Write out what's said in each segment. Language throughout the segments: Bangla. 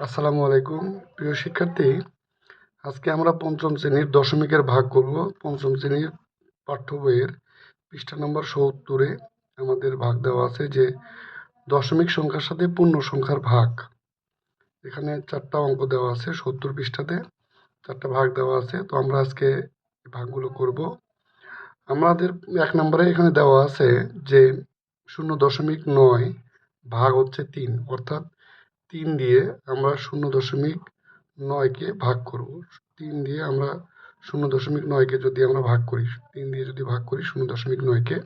আসসালামু আলাইকুম। প্রিয় শিক্ষার্থী, আজকে আমরা পঞ্চম শ্রেণির দশমিকের ভাগ করব। পঞ্চম শ্রেণির পাঠ্য বইয়ের পৃষ্ঠা নম্বর সত্তরে আমাদের ভাগ দেওয়া আছে যে দশমিক সংখ্যার সাথে পূর্ণ সংখ্যার ভাগ। এখানে চারটা অঙ্ক দেওয়া আছে সত্তর পৃষ্ঠাতে, চারটা ভাগ দেওয়া আছে। তো আমরা আজকে ভাগগুলো করব। আমাদের এক নম্বরে এখানে দেওয়া আছে যে শূন্য দশমিক নয় ভাগ হচ্ছে তিন, অর্থাৎ তিন দিয়ে আমরা শূন্য দশমিক নয়কে ভাগ করব। তিন দিয়ে আমরা শূন্য দশমিক নয়কে যদি আমরা ভাগ করি, তিন দিয়ে যদি ভাগ করি শূন্য দশমিক নয়কে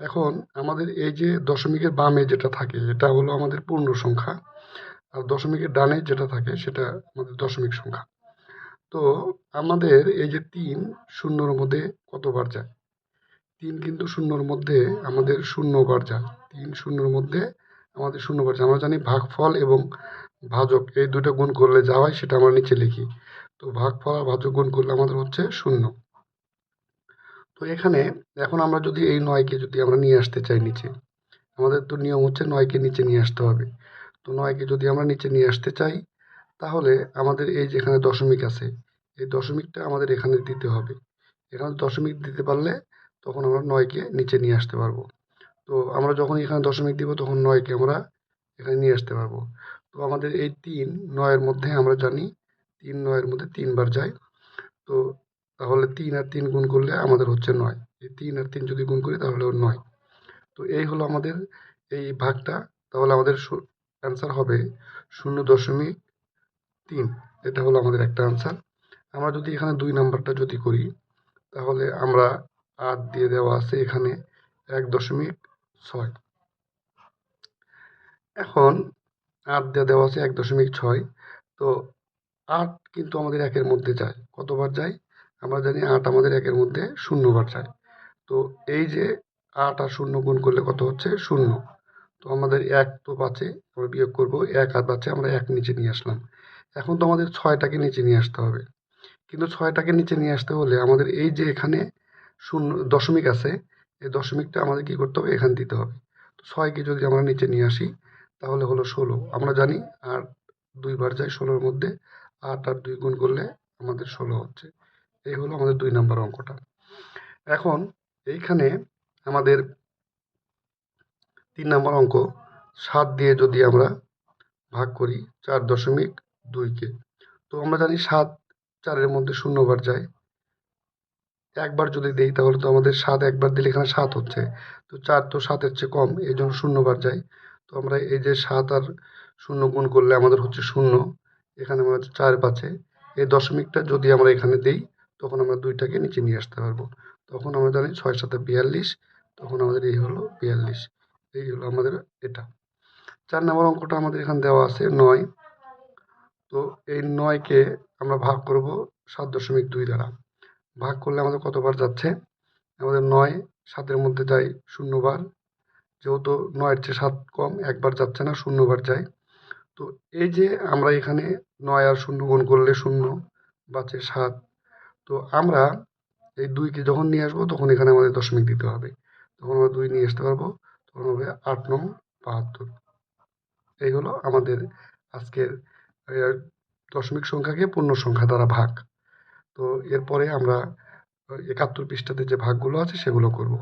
এখন আমাদের এই যে দশমিকের বামে যেটা থাকে, এটা হলো আমাদের পূর্ণ সংখ্যা, আর দশমিকের ডানে যেটা থাকে সেটা আমাদের দশমিক সংখ্যা। তো আমাদের এই যে তিন শূন্যর মধ্যে কতবার যায়? তিন কিন্তু শূন্যর মধ্যে আমাদের শূন্যবার যায়। তিন শূন্যর মধ্যে আমাদের শূন্যবার যায় আমরা জানি ভাগফল এবং ভাজক, এই দুটো গুণ করলে যা হয় সেটা আমরা নিচে লিখি। তো ভাগফল আর ভাজক গুণ করলে আমাদের হচ্ছে শূন্য। তো এখানে এখন আমরা যদি এই নয়কে যদি আমরা নিয়ে আসতে চাই নিচে, আমাদের তো নিয়ম হচ্ছে নয়কে নিচে নিয়ে আসতে হবে। তো নয়কে যদি আমরা নিচে নিয়ে আসতে চাই, তাহলে আমাদের এই যেখানে দশমিক আছে, এই দশমিকটা আমাদের এখানে দিতে হবে। এখানে দশমিক দিতে পারলে তখন আমরা নয়কে নিচে নিয়ে আসতে পারব। তো আমরা যখন এখানে দশমিক দিব, তখন নয়কে আমরা এখানে নিয়ে আসতে পারব। তো আমাদের এই তিন নয়ের মধ্যে আমরা জানি তিন নয়ের মধ্যে তিনবার যায়। তো তাহলে তিন আর তিন গুণ করলে আমাদের হচ্ছে নয়। এই তিন আর তিন যদি গুণ করি, তাহলে নয়। তো এই হলো আমাদের এই ভাগটা। তাহলে আমাদের অ্যান্সার হবে শূন্য দশমিক তিন। এটা হলো আমাদের একটা অ্যান্সার আমরা যদি এখানে দুই নাম্বারটা যদি করি, তাহলে আমরা আট দিয়ে দেওয়া আছে এখানে এক দশমিক ছয়। এখন আট দিয়ে দেওয়া আছে এক দশমিক ছয়। তো আট কিন্তু আমাদের একের মধ্যে যায়। কতবার যায়? আমরা জানি আট আমাদের একের মধ্যে শূন্যবার যায়। তো এই যে আট আর শূন্য গুণ করলে কত হচ্ছে? শূন্য। তো আমাদের এক তো বাঁচে, আমরা বিয়োগ করব। এক আর বাঁচে, আমরা এক নিচে নিয়ে আসলাম। এখন তো আমাদের ছয়টাকে নিচে নিয়ে আসতে হবে। কিন্তু ছয়টাকে নিচে নিয়ে আসতে হলে আমাদের এই যে এখানে শূন্য দশমিক আছে এই দশমিকটা আমাদের কী করতে হবে? এখান দিতে হবে। তো ছয়কে যদি আমরা নিচে নিয়ে আসি, তাহলে হলো ষোলো। আমরা জানি আর দুইবার যায় ষোলোর মধ্যে, আট আর দুই গুণ করলে আমাদের ষোলো হচ্ছে। এই হলো আমাদের দুই নম্বর অঙ্কটা। এখন এইখানে আমাদের তিন নাম্বার অঙ্ক, সাত দিয়ে যদি আমরা ভাগ করি, চার দশমিক দুইকে। তো আমরা জানি সাত চারের মধ্যে শূন্যবার যায়। একবার যদি দেই তাহলে তো আমাদের সাত একবার দিলে এখানে সাত হচ্ছে। তো চার তো সাতের চেয়ে কম এই জন্য শূন্যবার যায় তো আমরা এই যে সাত আর শূন্য গুণ করলে আমাদের হচ্ছে শূন্য, এখানে আমাদের চার পাচ্ছে এই দশমিকটা যদি আমরা এখানে দেই, তখন আমরা দুইটাকে নিচে নিয়ে আসতে পারব। তখন আমরা জানি ছয় সাথে বিয়াল্লিশ, তখন আমাদের এই হলো বিয়াল্লিশ। এই হলো আমাদের এটা। চার নম্বর অঙ্কটা আমাদের এখানে দেওয়া আছে, নয়। তো এই নয়কে আমরা ভাগ করব সাত দশমিক দুই দ্বারা। ভাগ করলে আমাদের কতবার যাচ্ছে? আমাদের নয়, সাতের মধ্যে যায় শূন্যবার। যেহেতু নয়ের চেয়ে সাত কম, একবার যাচ্ছে না, শূন্যবার যায়। তো এই যে আমরা এখানে নয় আর শূন্য গুণ করলে শূন্য, বাঁচে সাত। তো আমরা এই দুইকে যখন নিয়ে আসব, তখন এখানে আমাদের দশমিক দিতে হবে। তখন আমরা দুই নিয়ে আসতে পারব, তখন হবে আট নং বাহাত্তর। এই হলো আমাদের আজকের দশমিক সংখ্যাকে পূর্ণ সংখ্যা দ্বারা ভাগ। তো এরপরে আমরা একাত্তর পৃষ্ঠাতে যে ভাগগুলো আছে সেগুলো করব।